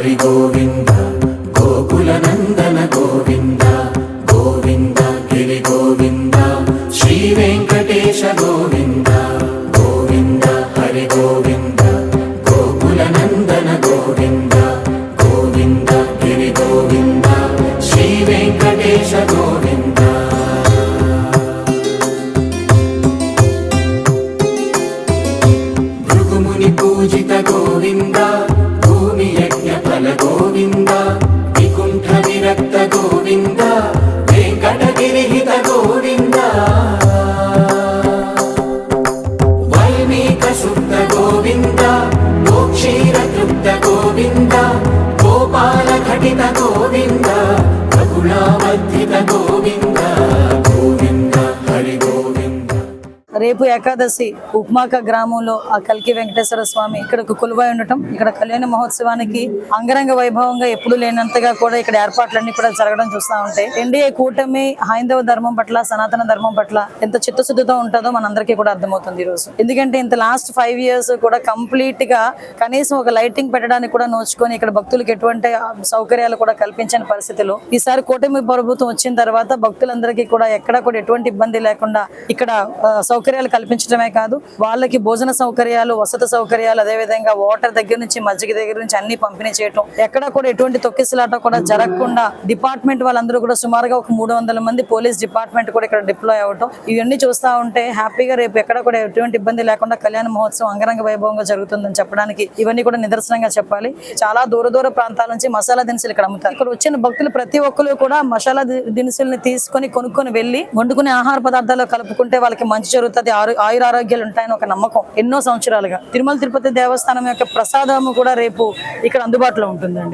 హరి గోవింద గోవింద గోవింద గోపాల ఘటిత గోవింద రఘుణావర్ధిత గోవింద. రేపు ఏకాదశి ఉప్మాక గ్రామంలో ఆ కల్కి వెంకటేశ్వర స్వామి ఇక్కడ కొలువై ఉండటం. ఇక్కడ కళ్యాణ మహోత్సవానికి అంగరంగ వైభవంగా ఎప్పుడు లేనంతగా కూడా ఇక్కడ ఏర్పాట్లన్నీ కూడా జరగడం చూస్తూ ఉంటాయి ఎన్డీఏ కూటమి హైందవ ధర్మం పట్ల సనాతన ధర్మం పట్ల ఎంత చిత్తశుద్ధితో ఉంటుందో మనందరికీ కూడా అర్థమవుతుంది ఈ రోజు. ఎందుకంటే ఇంత లాస్ట్ ఫైవ్ ఇయర్స్ కూడా కంప్లీట్గా కనీసం ఒక లైటింగ్ పెట్టడానికి కూడా నోచుకొని ఇక్కడ భక్తులకు ఎటువంటి సౌకర్యాలు కూడా కల్పించని పరిస్థితిలో ఈసారి కూటమి ప్రభుత్వం వచ్చిన తర్వాత భక్తులందరికీ కూడా ఎక్కడ కూడా ఎటువంటి ఇబ్బంది లేకుండా ఇక్కడ సౌకర్యం సౌకర్యాలు కల్పించడమే కాదు వాళ్ళకి భోజన సౌకర్యాలు వసతి సౌకర్యాలు అదే విధంగా వాటర్ దగ్గర నుంచి మజ్జిగ దగ్గర నుంచి అన్ని పంపిణీ చేయటం. ఎక్కడ కూడా ఎటువంటి తొక్కిసలాట కూడా జరగకుండా డిపార్ట్మెంట్ వాళ్ళందరూ కూడా సుమారుగా ఒక మూడు వందల మంది పోలీస్ డిపార్ట్మెంట్ కూడా ఇక్కడ డిప్లాయ్ అవటం ఇవన్నీ చూస్తా ఉంటే హ్యాపీగా రేపు ఎక్కడ కూడా ఎటువంటి ఇబ్బంది లేకుండా కళ్యాణ మహోత్సవం అంగరంగ వైభవంగా జరుగుతుందని చెప్పడానికి ఇవన్నీ కూడా నిదర్శనంగా చెప్పాలి. చాలా దూర దూర ప్రాంతాల నుంచి మసాలా దినుసులు ఇక్కడ అమ్ముతారు. ఇక్కడ వచ్చిన భక్తులు ప్రతి ఒక్కరు కూడా మసాలా దినుసుల్ని తీసుకొని కొనుక్కొని వెళ్ళి వండుకునే ఆహార పదార్థాలు కలుపుకుంటే వాళ్ళకి మంచి జరుగుతుంది ఆరు ఆయురారోగ్యాలు ఉంటాయని ఒక నమ్మకం ఎన్నో సంవత్సరాలుగా. తిరుమల తిరుపతి దేవస్థానం యొక్క ప్రసాదము కూడా రేపు ఇక్కడ అందుబాటులో ఉంటుందండి.